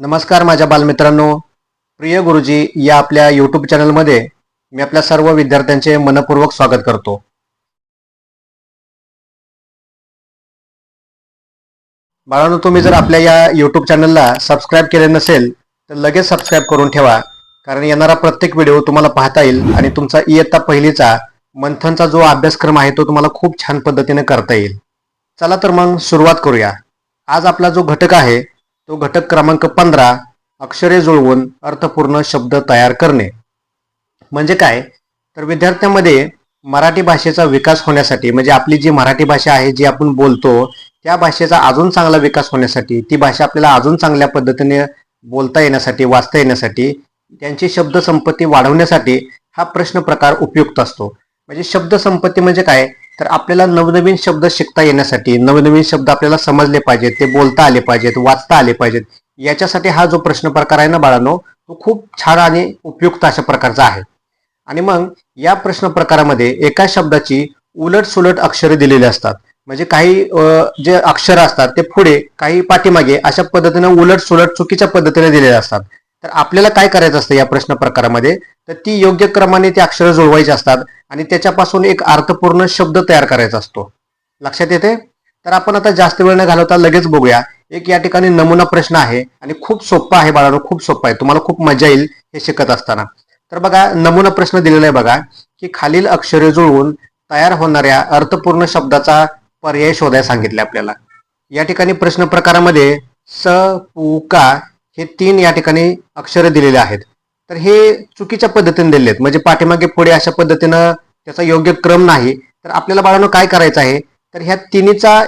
नमस्कार माझ्या बालमित्रांनो. प्रिय गुरुजी या आपल्या यूट्यूब चॅनलमध्ये मी आपल्या सर्व विद्यार्थ्यांचे मनपूर्वक स्वागत करतो. बाळांनो तुम्ही जर आपल्या या यूट्यूब चॅनलला सबस्क्राईब केले नसेल तर लगेच सबस्क्राईब करून ठेवा. कारण येणारा प्रत्येक व्हिडिओ तुम्हाला पाहता येईल आणि तुमचा इयत्ता पहिलीचा मंथनचा जो अभ्यासक्रम आहे तो तुम्हाला खूप छान पद्धतीने करता येईल. चला तर मग सुरुवात करूया. आज आपला जो घटक आहे तो घटक क्रमांक पंधरा अक्षरे जुळवून अर्थपूर्ण शब्द तयार करणे. म्हणजे काय? तर विद्यार्थ्यांमध्ये मराठी भाषेचा विकास होण्यासाठी म्हणजे आपली जी मराठी भाषा आहे जी आपण बोलतो त्या भाषेचा अजून चांगला विकास होण्यासाठी ती भाषा आपल्याला अजून चांगल्या पद्धतीने बोलता येण्यासाठी वाचता येण्यासाठी त्यांची शब्दसंपत्ती वाढवण्यासाठी हा प्रश्न प्रकार उपयुक्त असतो. म्हणजे शब्दसंपत्ती म्हणजे काय? तर आपल्याला नवनवीन शब्द शिकता येण्यासाठी नवनवीन शब्द आपल्याला समजले पाहिजेत ते बोलता आले पाहिजेत वाचता आले पाहिजेत याच्यासाठी हा जो प्रश्न प्रकार आहे ना बाळांनो तो खूप छान आणि उपयुक्त अशा प्रकारचा आहे. आणि मग या प्रश्न प्रकारामध्ये एका शब्दाची उलट सुलट अक्षरे दिलेली असतात. म्हणजे काही जे अक्षर असतात ते पुढे काही पाठीमागे अशा पद्धतीने उलट सुलट चुकीच्या पद्धतीने दिलेले असतात. तर आपल्याला काय करायचं असतं या प्रश्न प्रकारामध्ये? तर ती योग्य क्रमाने ती अक्षरं जुळवायची असतात आणि त्याच्यापासून एक अर्थपूर्ण शब्द तयार करायचा असतो. लक्षात येते? तर आपण आता जास्त वेळ न घालवता लगेच बघूया. एक या ठिकाणी नमुना प्रश्न आहे आणि खूप सोपा आहे बाळांनो खूप सोपा आहे. तुम्हाला खूप मजा येईल हे शिकत असताना. तर बघा नमुना प्रश्न दिलेला आहे बघा की खालील अक्षरे जुळवून तयार होणाऱ्या अर्थपूर्ण शब्दाचा पर्याय शोधायला सांगितले आपल्याला. या ठिकाणी प्रश्न प्रकारामध्ये स पु का हे तीन या ठिकाणी अक्षर दिलेले आहेत. तर हे चुकीच्या पद्धतीने दिलेले आहेत. म्हणजे पाठीमागे पुढे अशा पद्धतीनं त्याचा योग्य क्रम नाही. तर आपल्याला बाळांनो काय करायचं आहे? तर ह्या तिन्हीचा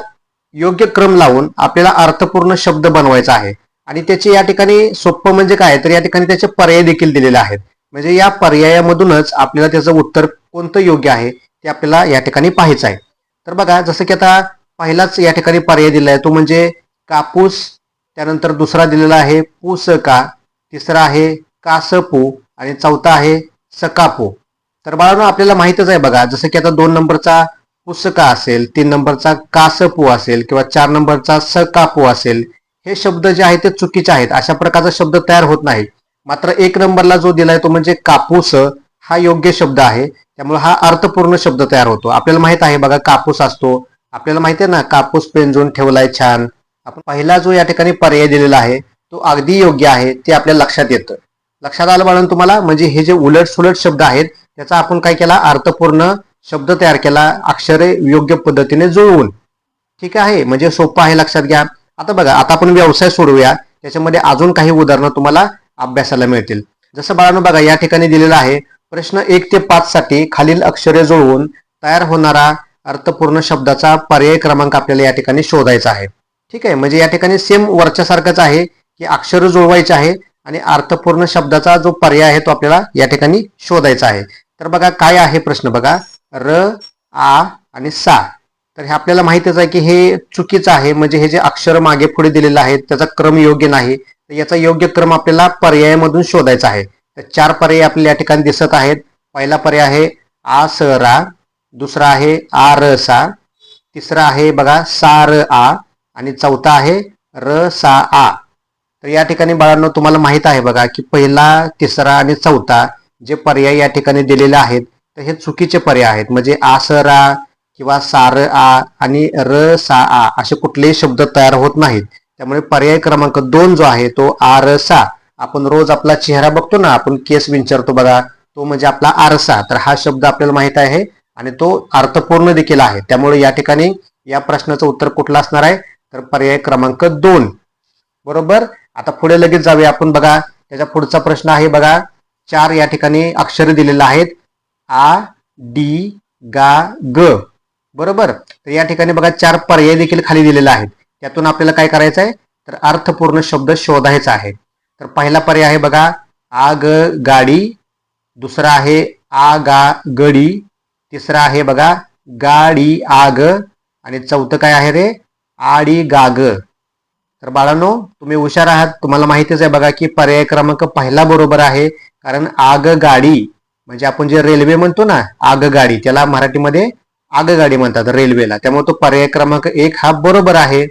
योग्य क्रम लावून आपल्याला अर्थपूर्ण शब्द बनवायचा आहे. आणि त्याचे या ठिकाणी सोपं म्हणजे काय? तर या ठिकाणी त्याचे पर्याय देखील दिलेले आहेत. म्हणजे या पर्यायामधूनच आपल्याला त्याचं उत्तर कोणतं योग्य आहे ते आपल्याला या ठिकाणी पाहायचं आहे. तर बघा जसं की आता पहिलाच या ठिकाणी पर्याय दिला आहे. तो म्हणजे कापूस त्यानंतर दुसरा दिलेला आहे पुसका. तिसरा आहे कासपू. आणि चौथा आहे सकापू. तर बाळांनो आपल्याला माहितच आहे बघा जसं की आता दोन नंबरचा पुस्तका असेल तीन नंबरचा कासपू असेल किंवा चार नंबरचा सकापू असेल हे शब्द जे आहेत ते चुकीचे आहेत. अशा प्रकारचा शब्द तयार होत नाही. मात्र एक नंबरला जो दिलाय तो म्हणजे कापूस हा योग्य शब्द आहे. त्यामुळे हा अर्थपूर्ण शब्द तयार होतो. आपल्याला माहीत आहे बघा कापूस असतो. आपल्याला माहिती आहे ना कापूस पेंजून ठेवलाय छान. आपण पहिला जो या ठिकाणी पर्याय दिलेला आहे तो अगदी योग्य आहे ते आपल्या लक्षात येतं. लक्षात आलं बाळून तुम्हाला म्हणजे हे जे उलट सुलट शब्द आहेत त्याचा आपण काय केला अर्थपूर्ण शब्द तयार केला अक्षरे योग्य पद्धतीने जुळवून. ठीक आहे? म्हणजे सोपं आहे लक्षात घ्या. आता बघा आता आपण व्यवसाय सोडवूया. त्याच्यामध्ये अजून काही उदाहरणं तुम्हाला अभ्यासाला मिळतील. जसं बाळांनो बघा या ठिकाणी दिलेला आहे प्रश्न एक ते पाच साठी खालील अक्षरे जुळवून तयार होणारा अर्थपूर्ण शब्दाचा पर्याय क्रमांक आपल्याला या ठिकाणी शोधायचा आहे. ठीक आहे. म्हणजे या ठिकाणी सेम वरच्यासारखंच आहे की अक्षर जुळवायचे आहे आणि अर्थपूर्ण शब्दाचा जो पर्याय आहे तो आपल्याला या ठिकाणी शोधायचा आहे. तर बघा काय आहे प्रश्न बघा. र आ आणि सा. तर हे आपल्याला माहितीच आहे की हे चुकीचं आहे. म्हणजे हे जे अक्षर मागे पुढे दिलेलं आहे त्याचा क्रम योग्य नाही. तर याचा योग्य क्रम आपल्याला पर्यायामधून शोधायचा आहे. तर चार पर्याय आपल्याला या ठिकाणी दिसत आहेत. पहिला पर्याय आहे आ स रा. दुसरा आहे आ र सा. तिसरा आहे बघा सा र आ. आणि चौथा आहे र सा आ. तर या ठिकाणी बाळांनो तुम्हाला माहीत आहे बघा की पहिला तिसरा आणि चौथा जे पर्याय या ठिकाणी दिलेले आहेत तर हे चुकीचे पर्याय आहेत. म्हणजे आसरा रा किंवा सार आ आणि र सा आ असे कुठलेही शब्द तयार होत नाहीत. त्यामुळे पर्याय क्रमांक दोन जो आहे तो आर सा. आपण रोज आपला चेहरा बघतो ना आपण केस विंचरतो बघा तो म्हणजे आपला आरसा तर हा शब्द आपल्याला माहीत आहे आणि तो अर्थपूर्ण देखील आहे. त्यामुळे या ठिकाणी या प्रश्नाचं उत्तर कुठलं असणार आहे? तर पर्याय क्रमांक दोन. बरोबर? आता पुढे लगेच जाऊया आपण बघा. त्याचा पुढचा प्रश्न आहे बघा. चार या ठिकाणी अक्षरे दिलेलं आहेत. आ डी गा ग. बरोबर? तर या ठिकाणी बघा चार पर्याय देखील खाली दिलेला आहेत. त्यातून आपल्याला काय करायचं आहे तर अर्थपूर्ण शब्द शोधायचा आहे. तर पहिला पर्याय आहे बघा. आग गाडी. दुसरा आहे आ गा गडी. तिसरा आहे बघा. गाडी आग आणि चौथं काय आहे रे? आडी गाग. तर बाळांनो तुम्ही हुशार आहात. तुम्हाला माहितीच आहे बघा की पर्याय क्रमांक पहिला बरोबर आहे. कारण आग गाडी म्हणजे आपण जे रेल्वे म्हणतो ना आग गाडी त्याला मराठीमध्ये आगगाडी म्हणतात रेल्वेला. त्यामुळे तो पर्याय क्रमांक एक हा बरोबर आहे.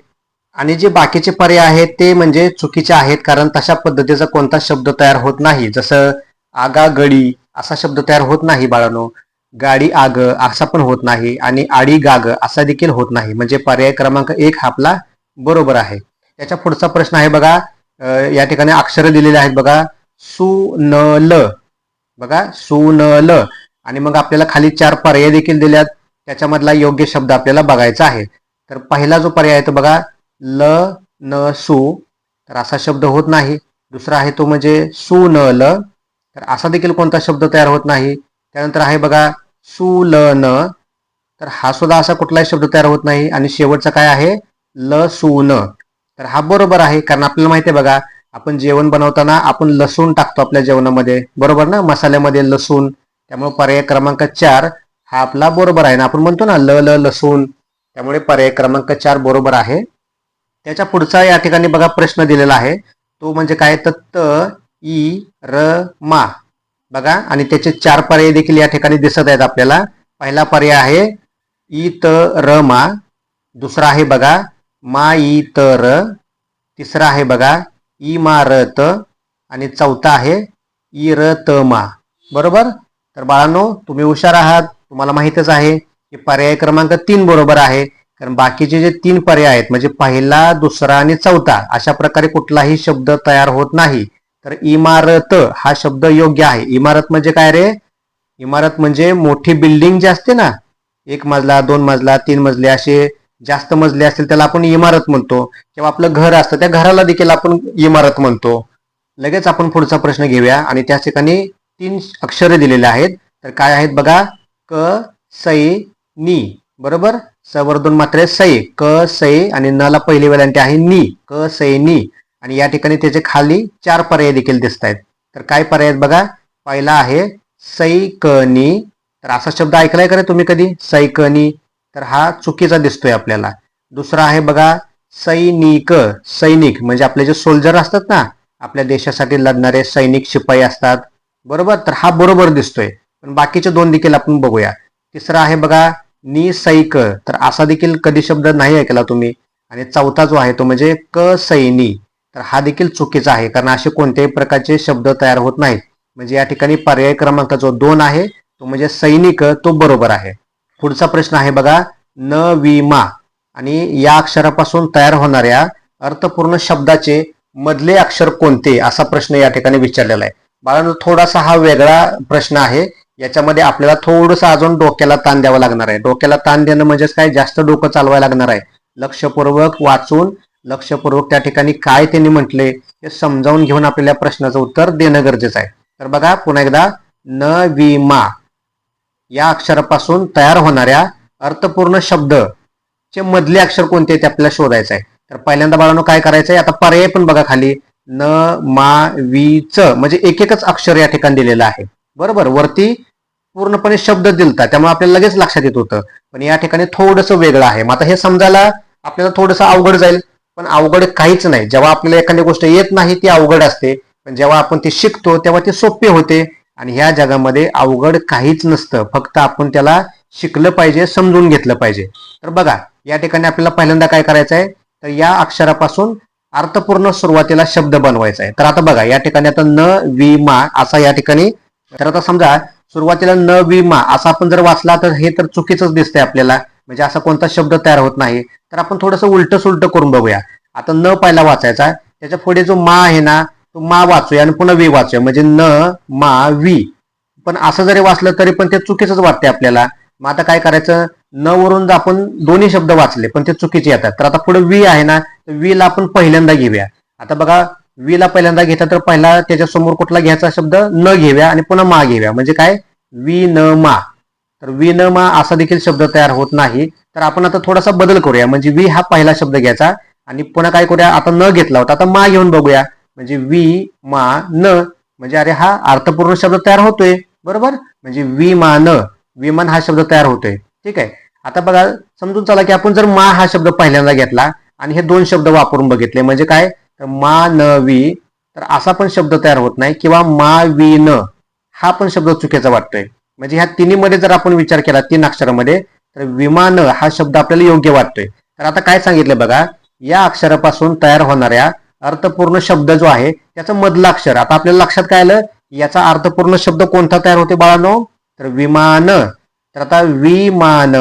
आणि जे बाकीचे पर्याय आहेत ते म्हणजे चुकीचे आहेत कारण तशा पद्धतीचा कोणता शब्द तयार होत नाही. जसं आगा गडी असा शब्द तयार होत नाही बाळांनो. गाडी आग असा पण होत नाही आणि आडी गाग असा देखील होत नाही. म्हणजे पर्याय क्रमांक एक हा आपला बरोबर आहे. त्याच्या पुढचा प्रश्न आहे बघा या ठिकाणी अक्षर दिलेले आहेत बघा. सु न ल बघा सु न ल आणि मग आपल्याला खाली चार पर्याय देखील दिल्यात. त्याच्यामधला योग्य शब्द आपल्याला बघायचा आहे. तर पहिला जो पर्याय आहे तो बघा ल न सु. तर असा शब्द होत नाही. दुसरा आहे तो म्हणजे सु न ल तर असा देखील कोणता शब्द तयार होत नाही? त्यानंतर आहे बघा सुलन. न तर हा सुद्धा असा कुठलाही शब्द तयार होत नाही. आणि शेवटचा काय आहे? लसून तर हा बरोबर आहे कारण आपल्याला माहिती आहे बघा आपण जेवण बनवताना आपण लसूण टाकतो आपल्या जेवणामध्ये. बरोबर ना? मसाल्यामध्ये लसूण. त्यामुळे पर्याय क्रमांक चार हा आपला बरोबर आहे. ना आपण म्हणतो ना ल ल लसूण. त्यामुळे पर्याय क्रमांक चार बरोबर आहे. त्याच्या पुढचा या ठिकाणी बघा प्रश्न दिलेला आहे. तो म्हणजे काय? तर त ई र मा. बघा आणि त्याचे चार पर्याय देखील या ठिकाणी दिसत आहेत आपल्याला. पहिला पर्याय आहे ई त र मा दुसरा आहे बघा मा ई त र तिसरा आहे बघा ई मा र त आणि चौथा आहे ई र त मा बरोबर? तर बाळांनो तुम्ही हुशार आहात. तुम्हाला माहितच आहे की पर्याय क्रमांक तीन बरोबर आहे. कारण बाकीचे जे तीन पर्याय आहेत म्हणजे पहिला दुसरा आणि चौथा अशा प्रकारे कुठलाही शब्द तयार होत नाही. तर इमारत हा शब्द योग्य आहे. इमारत म्हणजे काय रे? इमारत म्हणजे मोठी बिल्डिंग जी असते ना एक मजला दोन मजला तीन मजले असे जास्त मजले असतील त्याला आपण इमारत म्हणतो. किंवा आपलं घर असतं त्या घराला देखील आपण इमारत म्हणतो. लगेच आपण पुढचा प्रश्न घेऊया आणि त्या ठिकाणी तीन अक्षरे दिलेले आहेत. तर काय आहेत बघा? क सै नी. बरोबर? स मात्र सई सै क सै आणि न ला पहिली वेलांटी आहे नी. क सै नी. आणि या ठिकाणी त्याचे खाली चार पर्याय देखील दिसत आहेत तर काय पर्याय आहेत बघा? पहिला आहे सैकनी तर असा शब्द ऐकलाय का तुम्ही कधी? सैकनी तर हा चुकीचा दिसतोय आपल्याला. दुसरा आहे बघा सैनिक. सैनिक म्हणजे आपले जे सोल्जर असतात ना आपल्या देशासाठी लढणारे सैनिक शिपाई असतात. बरोबर? तर हा बरोबर दिसतोय. पण बाकीचे दोन देखील आपण बघूया. तिसरा आहे बघा निसैक तर असा देखील कधी शब्द नाही ऐकला तुम्ही. आणि चौथा जो आहे तो म्हणजे क सैनी. तर हा देखील चुकीचा आहे. कारण असे कोणत्याही प्रकारचे शब्द तयार होत नाहीत. म्हणजे या ठिकाणी पर्याय क्रमांक जो दोन आहे तो म्हणजे सैनिक तो बरोबर आहे. पुढचा प्रश्न आहे बघा न विमा आणि या अक्षरापासून तयार होणाऱ्या अर्थपूर्ण शब्दाचे मधले अक्षर कोणते असा प्रश्न या ठिकाणी विचारलेला आहे. बाळांनो थोडासा हा वेगळा प्रश्न आहे. याच्यामध्ये आपल्याला थोडंसं अजून डोक्याला ताण द्यावा लागणार आहे. डोक्याला ताण देणं म्हणजेच काय? जास्त डोकं चालवायला लागणार आहे. लक्षपूर्वक वाचून लक्षपूर्वक त्या ठिकाणी काय त्यांनी म्हटले हे समजावून घेऊन आपल्याला प्रश्नाचं उत्तर देणं गरजेचं आहे. तर बघा पुन्हा एकदा न विमा या अक्षरापासून तयार होणाऱ्या अर्थपूर्ण शब्द चे मधले अक्षर कोणते ते आपल्याला शोधायचं आहे. तर पहिल्यांदा बाळांनो काय करायचंय? आता पर्याय पण बघा खाली. न मा वी च म्हणजे एक एकच अक्षर या ठिकाणी दिलेलं आहे. बरोबर? वरती पूर्णपणे शब्द दिलता त्यामुळे आपल्याला लगेच लक्षात येत होतं. पण या ठिकाणी थोडंसं वेगळं आहे. मग आता हे समजायला आपल्याला थोडंसं अवघड जाईल. पण अवघड काहीच नाही. जेव्हा आपल्याला एखादी गोष्ट येत नाही ती अवघड असते. पण जेव्हा आपण ती शिकतो तेव्हा ती सोपी होते. आणि ह्या जगामध्ये अवघड काहीच नसतं. फक्त आपण त्याला शिकलं पाहिजे समजून घेतलं पाहिजे. तर बघा या ठिकाणी आपल्याला पहिल्यांदा काय करायचं आहे? तर या अक्षरापासून अर्थपूर्ण सुरुवातीला शब्द बनवायचा आहे. तर आता बघा या ठिकाणी आता न विमा असा या ठिकाणी. तर आता समजा सुरुवातीला न विमा असा आपण जर वाचला तर हे तर चुकीचंच दिसतंय आपल्याला. म्हणजे असा कोणता शब्द तयार होत नाही. तर आपण थोडंसं उलट सुलट करून बघूया. आता न पहिला वाचायचा त्याच्या पुढे जो मा आहे ना तो मा वाचूया आणि पुन्हा वी वाचूया. म्हणजे न मा वी. पण असं जरी वाचलं तरी पण ते चुकीचंच वाटते आपल्याला. मग आता काय करायचं? न वरून जर आपण दोन्ही शब्द वाचले पण ते चुकीचे येतात. तर आता पुढे वी आहे ना तर वी ला आपण पहिल्यांदा घेऊया. आता बघा वी ला पहिल्यांदा घेता तर पहिला त्याच्यासमोर कुठला घ्यायचा शब्द? न घेऊया आणि पुन्हा मा घेऊया. म्हणजे काय? वी न मा. तर वी न मा असा देखील शब्द तयार होत नाही. तर आपण आता थोडासा बदल करूया. म्हणजे वी हा पहिला शब्द घ्यायचा. आणि पुन्हा काय करूया? आता न घेतला होता. आता मा घेऊन बघूया. म्हणजे वी मा न. म्हणजे अरे हा अर्थपूर्ण शब्द तयार होतोय. बरोबर? म्हणजे विमान विमान हा शब्द तयार होतोय. ठीक आहे? आता बघा समजून चला की आपण जर मा हा शब्द पहिल्यांदा घेतला आणि हे दोन शब्द वापरून बघितले म्हणजे काय? तर मा न वी. तर असा पण शब्द तयार होत नाही. किंवा मा वी न. हा पण शब्द चुकीचा वाटतोय. म्हणजे ह्या तिन्हीमध्ये जर आपण विचार केला तीन अक्षरामध्ये तर विमान हा शब्द आपल्याला योग्य वाटतोय. तर आता काय सांगितलं बघा या अक्षरापासून तयार होणाऱ्या अर्थपूर्ण शब्द जो आहे त्याचं मधलं अक्षर. आता आपल्याला लक्षात काय आलं? याचा अर्थपूर्ण शब्द कोणता तयार होते बाळानो? तर विमान. तर आता विमान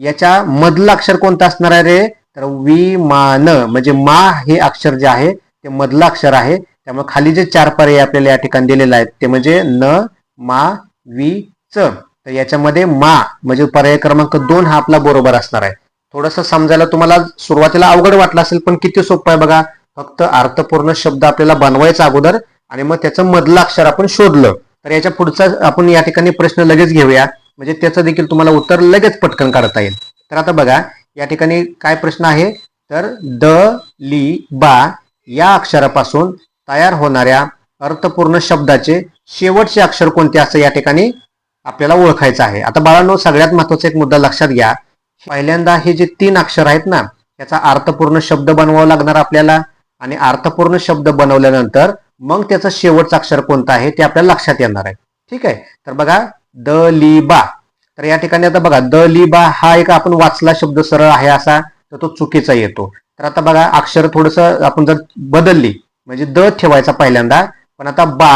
याच्या मधलं अक्षर कोणतं असणार आहे रे? तर विमान. म्हणजे मा हे अक्षर जे आहे ते मधलं अक्षर आहे. त्यामुळे खाली जे चार पर्याय आपल्याला या ठिकाणी दिलेले आहेत ते म्हणजे न मा वि च तर याच्यामध्ये मा म्हणजे पर्याय क्रमांक दोन हा आपला बरोबर असणार आहे. थोडस समजायला तुम्हाला सुरुवातीला अवघड वाटलं असेल पण किती सोपं आहे बघा. फक्त अर्थपूर्ण शब्द आपल्याला बनवायचा अगोदर आणि मग त्याचं मधलं अक्षर आपण शोधलं. तर याच्या पुढचा आपण या ठिकाणी प्रश्न लगेच घेऊया. म्हणजे त्याचं देखील तुम्हाला उत्तर लगेच पटकन काढता येईल. तर आता बघा या ठिकाणी काय प्रश्न आहे? तर द ली बा या अक्षरापासून तयार होणाऱ्या अर्थपूर्ण शब्दाचे शेवटचे अक्षर कोणते असं या ठिकाणी आपल्याला ओळखायचं आहे. आता बाळांनो सगळ्यात महत्त्वाचा एक मुद्दा लक्षात घ्या. पहिल्यांदा हे जे तीन अक्षर आहेत ना त्याचा अर्थपूर्ण शब्द बनवावा लागणार आपल्याला आणि अर्थपूर्ण शब्द बनवल्यानंतर मग त्याचं शेवटचं अक्षर कोणतं आहे ते आपल्याला लक्षात येणार आहे. ठीक आहे? तर बघा द ली बा. तर या ठिकाणी आता बघा द ली बा हा एक आपण वाचला शब्द सरळ आहे असा तर तो चुकीचा येतो. तर आता बघा अक्षर थोडस आपण जर बदलली म्हणजे द ठेवायचा पहिल्यांदा पण आता बा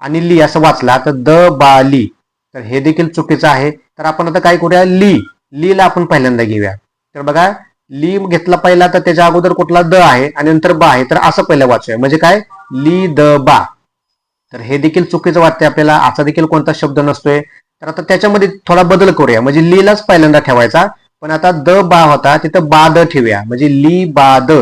आणि ली असं वाचला तर द बा ली. तर हे देखील चुकीचं आहे. तर आपण आता काय करूया? ली. लीला आपण पहिल्यांदा घेऊया. तर बघा ली घेतला पहिला तर त्याच्या अगोदर कुठला द आहे आणि नंतर बा आहे तर असं पहिलं वाचूया. म्हणजे काय? ली द बा. तर हे देखील चुकीचं वाटतंय आपल्याला. असा देखील कोणता शब्द नसतोय. तर आता त्याच्यामध्ये थोडा बदल करूया. म्हणजे लीलाच पहिल्यांदा ठेवायचा. पण आता द बा होता तिथं बा द ठेवूया. म्हणजे ली बा द.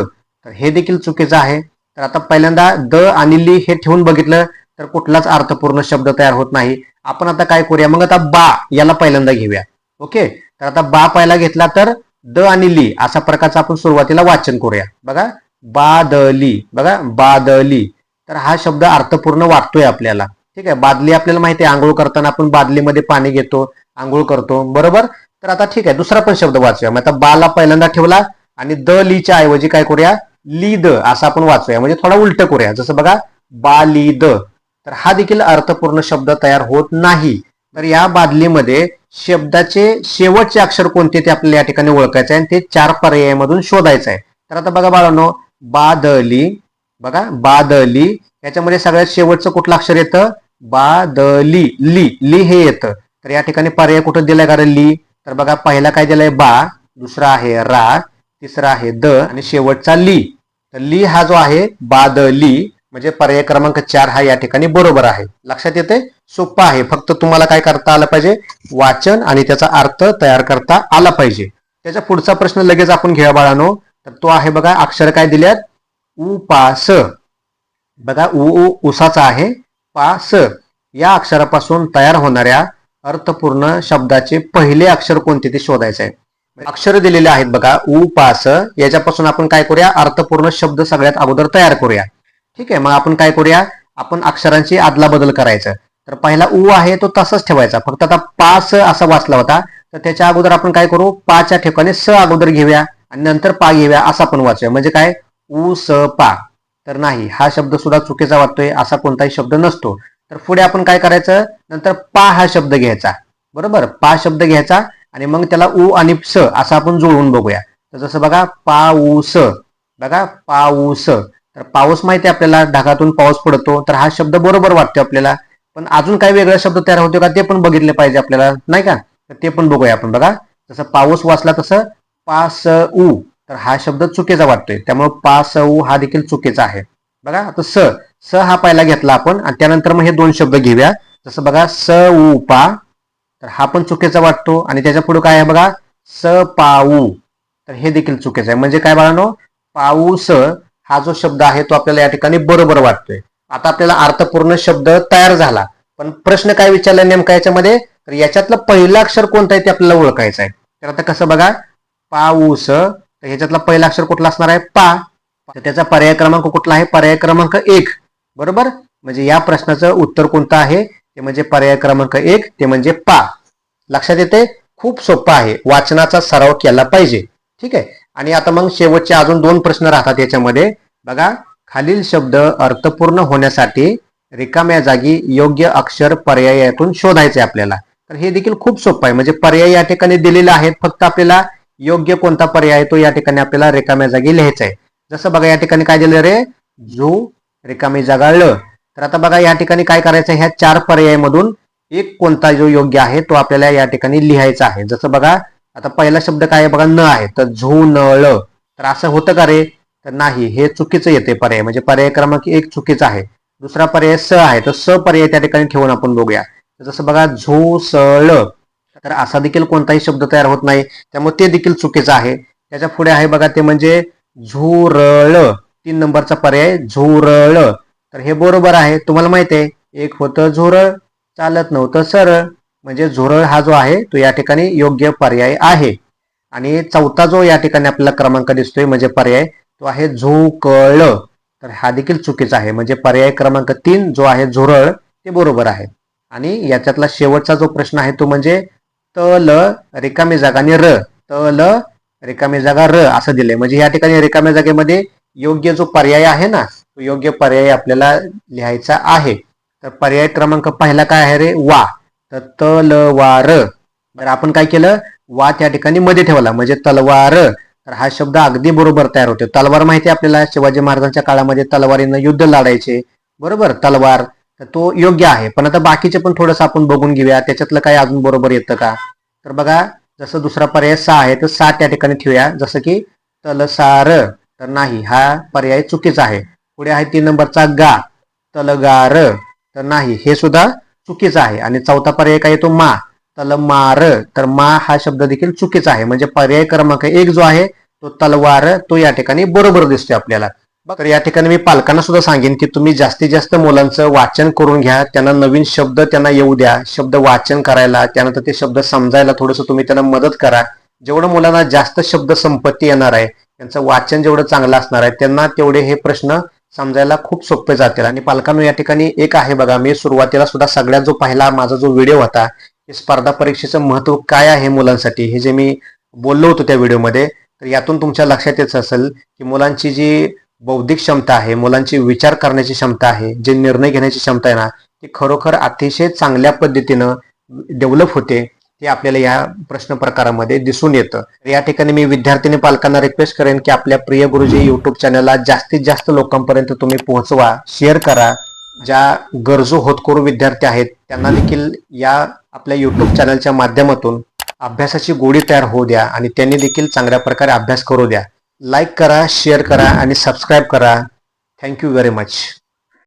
तर हे देखील चुकीचं आहे. तर आता पहिल्यांदा द आणि ली हे ठेवून बघितलं तर कुठलाच अर्थपूर्ण शब्द तयार होत नाही. आपण आता काय करूया? मग आता बा याला पहिल्यांदा घेऊया. ओके? तर आता बा पहिला घेतला तर द आणि ली अशा प्रकारचं आपण सुरुवातीला वाचन करूया. बघा? बादली. ली बघा? बादली. तर हा शब्द अर्थपूर्ण वाटतोय आपल्याला. ठीक आहे? बादली आपल्याला माहिती आहे. आंघोळ करताना आपण बादलीमध्ये पाणी घेतो आंघोळ करतो. बरोबर? तर आता ठीक आहे. दुसरा पण शब्द वाचूया. मग आता बाला पहिल्यांदा ठेवला आणि द लीच्या ऐवजी काय करूया? ली द असं आपण वाचूया. म्हणजे थोडा उलट करूया. जसं बघा बा ली द तर हा देखील अर्थपूर्ण शब्द तयार होत नाही. तर या बादलीमध्ये शब्दाचे शेवटचे अक्षर कोणते ते आपल्याला या ठिकाणी ओळखायचे आहे आणि ते चार पर्यायामधून शोधायचं आहे. तर आता बघा बाळांनो बादली बघा बादली याच्यामध्ये सगळ्यात शेवटचं कुठलं अक्षर येतं? बादली ली ली हे येतं. तर या ठिकाणी पर्याय कुठं दिलाय कारण ली? तर बघा पहिला काय दिलाय? बा दुसरा आहे रा तिसरा आहे द आणि शेवटचा ली. तर ली हा जो आहे बादली. म्हणजे पर्याय क्रमांक चार हा या ठिकाणी बरोबर आहे. लक्षात येते सोपं आहे. फक्त तुम्हाला काय करता आलं पाहिजे? वाचन आणि त्याचा अर्थ तयार करता आला पाहिजे. त्याचा पुढचा प्रश्न लगेच आपण घ्या बाळानो. तर तो आहे बघा अक्षर काय दिल्यात? उपास बघा उ उ उसाचा आहे. पास या अक्षरापासून तयार होणाऱ्या अर्थपूर्ण शब्दाचे पहिले अक्षर कोणते ते शोधायचे आहे. अक्षर दिलेले आहेत बघा उपास याच्यापासून आपण काय करूया? अर्थपूर्ण शब्द सगळ्यात अगोदर तयार करूया. ठीक आहे मग आपण काय करूया? आपण अक्षरांची आदला बदल करायचं. तर पहिला उ आहे तो तसाच ठेवायचा. फक्त आता पा स असा वाचला होता. तर त्याच्या अगोदर आपण काय करू? पाच्या ठिकाणी स अगोदर घेऊया आणि नंतर पा घेऊया असा पण वाचूया. म्हणजे काय? ऊ स पा. तर नाही हा शब्द सुद्धा चुकीचा वाटतोय असा कोणताही शब्द नसतो. तर पुढे आपण काय करायचं? नंतर पा हा शब्द घ्यायचा. बरोबर? पा शब्द घ्यायचा आणि मग त्याला उ आणि स असं आपण जुळवून बघूया. तर जसं बघा पा ऊ स. बघा पा ऊ स. तर पाऊस माहिती आहे आपल्याला ढगातून पाऊस पडतो तर हा शब्द बरोबर वाटतो आपल्याला. पण अजून काही वेगळा शब्द तयार होतो का ते पण बघितले पाहिजे आपल्याला नाही का? तर ते पण बघूया आपण बघा. जसं पाऊस वाचला तसं पा स उ तर हा शब्द चुकीचा वाटतोय. त्यामुळे पास स उ हा देखील चुकीचा आहे. बघा आता स स हा पहिला घेतला आपण आणि त्यानंतर मग हे दोन शब्द घेऊया. जसं बघा स उ पा तर हा पण चुकीचा वाटतो आणि त्याच्या पुढे काय आहे बघा? स पाऊ तर हे देखील चुकीचं आहे. म्हणजे काय बाळानो? पाऊस हा जो शब्द आहे तो आपल्याला या ठिकाणी बरोबर वाटतोय. आता आपल्याला अर्थपूर्ण शब्द तयार झाला. पण प्रश्न काय विचारला नेमका याच्यामध्ये? तर याच्यातलं पहिलं अक्षर कोणतं आहे ते आपल्याला ओळखायचं आहे. तर आता कसं बघा? पाऊस. तर ह्याच्यातला पहिला अक्षर कुठला असणार आहे? पा. तर त्याचा पर्याय क्रमांक कुठला आहे? पर्याय क्रमांक एक. बरोबर? म्हणजे या प्रश्नाचं उत्तर कोणतं आहे? ते म्हणजे पर्याय क्रमांक एक ते म्हणजे पा. लक्षात येते खूप सोपं आहे. वाचनाचा सराव केला पाहिजे. ठीक आहे? आणि आता मग शेवटचे अजून दोन प्रश्न राहतात याच्यामध्ये. बघा खालील शब्द अर्थपूर्ण होण्यासाठी रिकाम्या जागी योग्य अक्षर पर्यायातून शोधायचे आपल्याला. तर हे देखील खूप सोपं आहे. म्हणजे पर्याय या ठिकाणी दिलेले आहेत फक्त आपल्याला योग्य कोणता पर्याय आहे तो या ठिकाणी आपल्याला रिकाम्या जागी लिहायचा आहे. जसं बघा या ठिकाणी काय दिलं रे झू रिकामी जागा तर आता बघा या ठिकाणी काय करायचं ह्या चार पर्यायामधून एक कोणता जो योग्य आहे तो आपल्याला या ठिकाणी लिहायचा आहे. जसं बघा आता पहिला शब्द काय आहे? बघा न आहे. तर झो न ळ तर असं होतं का रे? तर नाही हे चुकीचं येते पर्याय. म्हणजे पर्याय क्रमांक एक चुकीचा आहे. दुसरा पर्याय स आहे. तर स पर्याय त्या ठिकाणी ठेवून आपण बघूया. जसं बघा झो स ळ तर असा देखील कोणताही शब्द तयार होत नाही. त्यामुळे ते देखील चुकीचं आहे. त्याच्या पुढे आहे बघा ते म्हणजे झुरळ. तीन नंबरचा पर्याय झुरळ. तर हे बरोबर आहे. तुम्हाला माहिती आहे एक होतं झुरळ चालत नव्हतं सरळ म्हणजे झुरळ हा जो आहे तो या ठिकाणी योग्य पर्याय आहे. आणि चौथा जो या ठिकाणी आपल्याला क्रमांक दिसतोय म्हणजे पर्याय तो आहे झुकळ. तर हा देखील चुकीचा आहे. म्हणजे पर्याय क्रमांक तीन जो आहे झुरळ ते बरोबर आहे. आणि याच्यातला शेवटचा जो प्रश्न आहे तो म्हणजे तल रिकामी जागा आणि र. तल रिकामी जागा र असं दिले म्हणजे या ठिकाणी रिकाम्या जागेमध्ये योग्य जो पर्याय आहे ना तो योग्य पर्याय आपल्याला लिहायचा आहे. तर पर्याय क्रमांक पहिला काय आहे रे? वा. तर तलवार बरं आपण काय केलं? वा त्या ठिकाणी मध्ये ठेवला. म्हणजे तलवार. तर हा शब्द अगदी बरोबर तयार होतो. तलवार माहिती आहे आपल्याला? शिवाजी महाराजांच्या काळामध्ये तलवारीनं युद्ध लढायचे. बरोबर? तलवार. तर तो योग्य आहे. पण आता बाकीचे पण थोडंसं आपण बघून घेऊया. त्याच्यातलं काय अजून बरोबर येतं का? तर बघा जसं दुसरा पर्याय सा आहे तर सा त्या ठिकाणी ठेवूया. जसं की तलसार. तर नाही हा पर्याय चुकीचा आहे. पुढे आहे तीन नंबरचा गा. तलगार. तर नाही हे सुद्धा चुकीचं आहे. आणि चौथा पर्याय काय येतो मा. तलमार तर मा हा शब्द देखील चुकीचा आहे. म्हणजे पर्याय क्रमांक एक जो आहे तो तलवार तो या ठिकाणी बरोबर दिसतोय आपल्याला. तर या ठिकाणी मी पालकांना सुद्धा सांगेन की तुम्ही जास्तीत जास्त मुलांचं वाचन करून घ्या. त्यांना नवीन शब्द त्यांना येऊ द्या. शब्द वाचन करायला त्यानंतर ते शब्द समजायला थोडंसं तुम्ही त्यांना मदत करा. जेवढं मुलांना जास्त शब्द संपत्ती येणार आहे त्यांचं वाचन जेवढं चांगलं असणार आहे त्यांना तेवढे हे प्रश्न समजायला खूप सोपे जातील. आणि पालकांनो या ठिकाणी एक आहे बघा मी सुरुवातीला सुद्धा सगळ्यात जो पहिला माझा जो व्हिडिओ होता हे स्पर्धा परीक्षेचं महत्त्व काय आहे मुलांसाठी हे जे मी बोललो होतो त्या व्हिडिओमध्ये तर यातून तुमच्या लक्षात येत असेल की मुलांची जी बौद्धिक क्षमता आहे मुलांची विचार करण्याची क्षमता आहे जे निर्णय घेण्याची क्षमता आहे ना ती खरोखर अतिशय चांगल्या पद्धतीनं डेव्हलप होते. ते आपल्याला या प्रश्न प्रकारामध्ये दिसून येतं. या ठिकाणी मी विद्यार्थ्यांनी पालकांना रिक्वेस्ट करेन की आपल्या प्रिय गुरुजी युट्यूब चॅनलला जास्तीत जास्त लोकांपर्यंत तुम्ही पोहोचवा शेअर करा. ज्या गरजू होतकरू विद्यार्थी आहेत त्यांना देखील या आपल्या युट्यूब चॅनलच्या माध्यमातून अभ्यासाची गोडी तयार होऊ द्या आणि त्यांनी देखील चांगल्या प्रकारे अभ्यास करू द्या. लाईक करा शेअर करा आणि सबस्क्राईब करा. Thank you very much